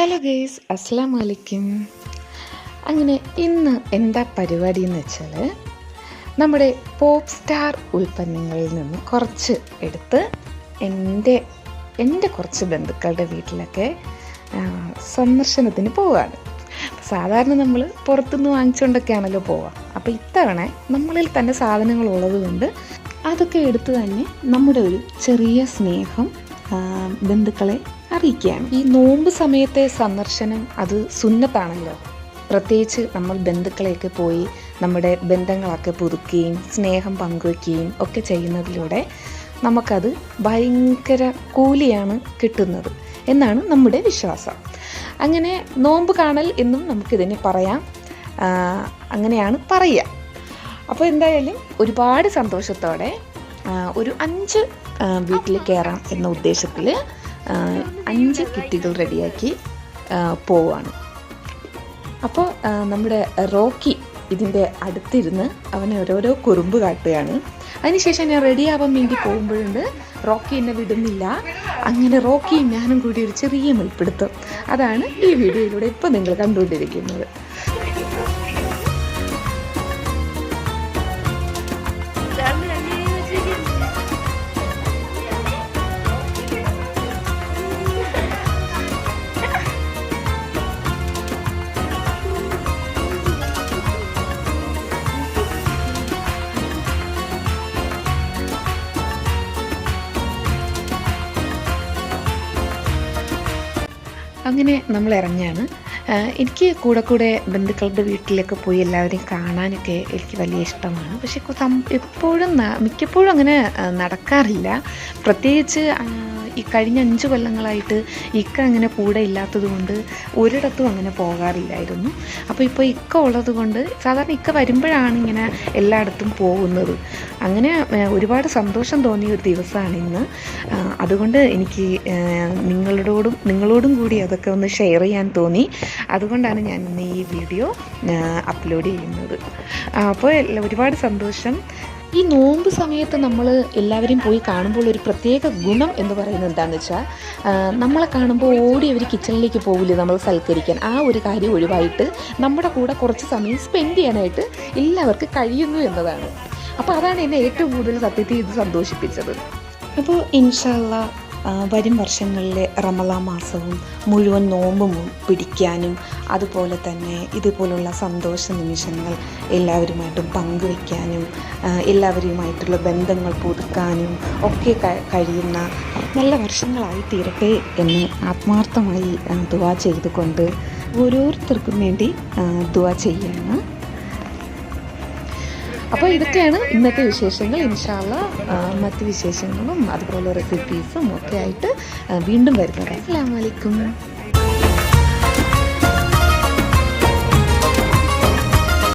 Hello guys അസ്സാം വലൈക്കും അങ്ങനെ ഇന്ന് എന്താ പരിപാടി എന്ന് വെച്ചാൽ നമ്മുടെ പോപ്പ് സ്റ്റാർ ഉൽപ്പന്നങ്ങളിൽ നിന്ന് കുറച്ച് എടുത്ത് എന്റെ എന്റെ കുറച്ച് ബന്ധുക്കളുടെ വീട്ടിലൊക്കെ സന്ദർശനത്തിന് പോവുകയാണ് സാധാരണ നമ്മൾ പുറത്തുനിന്ന് വാങ്ങിച്ചുകൊണ്ടൊക്കെയാണല്ലോ പോവുക അപ്പോൾ ഇത്തവണ നമ്മളിൽ തന്നെ സാധനങ്ങൾ ഉള്ളതുകൊണ്ട് അതൊക്കെ എടുത്തു തന്നെ നമ്മുടെ ഒരു ചെറിയ സ്നേഹം ബന്ധുക്കളെ അറിയിക്കുകയാണ് ഈ നോമ്പ് സമയത്തെ സന്ദർശനം അത് സുന്നത്താണല്ലോ. പ്രത്യേകിച്ച് നമ്മൾ ബന്ധുക്കളെയൊക്കെ പോയി നമ്മുടെ ബന്ധങ്ങളൊക്കെ പുതുക്കുകയും സ്നേഹം പങ്കുവയ്ക്കുകയും ഒക്കെ ചെയ്യുന്നതിലൂടെ നമുക്കത് ഭയങ്കര കൂലിയാണ് കിട്ടുന്നത് എന്നാണ് നമ്മുടെ വിശ്വാസം. അങ്ങനെ നോമ്പ് കാണൽ എന്നും നമുക്കിതിനെ പറയാം. അങ്ങനെയാണ് പറയുക. അപ്പോൾ എന്തായാലും ഒരുപാട് സന്തോഷത്തോടെ ഒരു അഞ്ച് വീട്ടിൽ കയറാം എന്ന ഉദ്ദേശത്തിൽ അഞ്ച് കിറ്റുകൾ റെഡിയാക്കി പോവാണ്. അപ്പോൾ നമ്മുടെ റോക്കി ഇതിന്റെ അടുത്തിരുന്ന് അവനെ ഓരോരോ കുറുമ്പ് കാട്ടുകയാണ്. അതിനുശേഷം ഞാൻ റെഡിയാവാൻ വേണ്ടി പോകുമ്പോഴുണ്ട്. റോക്കി എന്നെ വിടുന്നില്ല. അങ്ങനെ റോക്കിയും ഞാനും കൂടി ഒരു ചെറിയ മൽപ്പിടുത്തം അതാണ് ഈ വീഡിയോയിലൂടെ ഇപ്പോൾ നിങ്ങൾ കണ്ടുകൊണ്ടിരിക്കുന്നത്. അങ്ങനെ നമ്മൾ ഇറങ്ങിയാണ് എനിക്ക് കൂടെ കൂടെ ബന്ധുക്കളുടെ വീട്ടിലൊക്കെ പോയി എല്ലാവരെയും കാണാനൊക്കെ എനിക്ക് വലിയ ഇഷ്ടമാണ്. പക്ഷെ എപ്പോഴും മിക്കപ്പോഴും അങ്ങനെ നടക്കാറില്ല. പ്രത്യേകിച്ച് ഈ കഴിഞ്ഞ അഞ്ച് കൊല്ലങ്ങളായിട്ട് ഇക്ക അങ്ങനെ കൂടെ ഇല്ലാത്തത് കൊണ്ട് ഒരിടത്തും അങ്ങനെ പോകാറില്ലായിരുന്നു. അപ്പോൾ ഇപ്പോൾ ഇക്ക ഉള്ളത് കൊണ്ട് സാധാരണ ഇക്ക വരുമ്പോഴാണ് ഇങ്ങനെ എല്ലായിടത്തും പോകുന്നത്. അങ്ങനെ ഒരുപാട് സന്തോഷം തോന്നിയ ഒരു ദിവസമാണ് ഇന്ന്. അതുകൊണ്ട് എനിക്ക് നിങ്ങളോടും നിങ്ങളോടും കൂടി അതൊക്കെ ഒന്ന് ഷെയർ ചെയ്യാൻ തോന്നി. അതുകൊണ്ടാണ് ഞാൻ ഇന്ന് ഈ വീഡിയോ അപ്ലോഡ് ചെയ്യുന്നത്. അപ്പോൾ ഒരുപാട് സന്തോഷം. ഈ നോമ്പ് സമയത്ത് നമ്മൾ എല്ലാവരെയും പോയി കാണുമ്പോൾ ഒരു പ്രത്യേക ഗുണം എന്ന് പറയുന്നത് എന്താണെന്ന് വെച്ചാൽ നമ്മളെ കാണുമ്പോൾ ഓടി അവർ കിച്ചണിലേക്ക് പോകില്ലേ നമ്മൾ സൽക്കരിക്കാൻ. ആ ഒരു കാര്യം ഒഴിവായിട്ട് നമ്മുടെ കൂടെ കുറച്ച് സമയം സ്പെൻഡ് ചെയ്യാനായിട്ട് എല്ലാവർക്കും കഴിയുന്നു എന്നതാണ്. അപ്പോൾ അതാണ് എന്നെ ഏറ്റവും കൂടുതൽ സത്യത്തിൽ ഇത് സന്തോഷിപ്പിച്ചത്. അപ്പോൾ ഇൻഷാല്ല വരും വർഷങ്ങളിലെ റമലാ മാസവും മുഴുവൻ നോമ്പും പിടിക്കാനും അതുപോലെ തന്നെ ഇതുപോലുള്ള സന്തോഷ നിമിഷങ്ങൾ എല്ലാവരുമായിട്ടും പങ്കുവയ്ക്കാനും എല്ലാവരുമായിട്ടുള്ള ബന്ധങ്ങൾ പുതുക്കാനും ഒക്കെ കഴിയുന്ന നല്ല വർഷങ്ങളായി തീരട്ടെ എന്ന് ആത്മാർത്ഥമായി ദുവാ ചെയ്തുകൊണ്ട് ഓരോരുത്തർക്കും വേണ്ടി ദുവാ ചെയ്യാണ്. അപ്പോൾ ഇതൊക്കെയാണ് ഇന്നത്തെ വിശേഷങ്ങൾ. ഇൻഷാല്ല മറ്റ് വിശേഷങ്ങളും അതുപോലെ റെസിപ്പീസും ഒക്കെ ആയിട്ട് വീണ്ടും വരുന്നത് അസ്സാം വലൈക്കും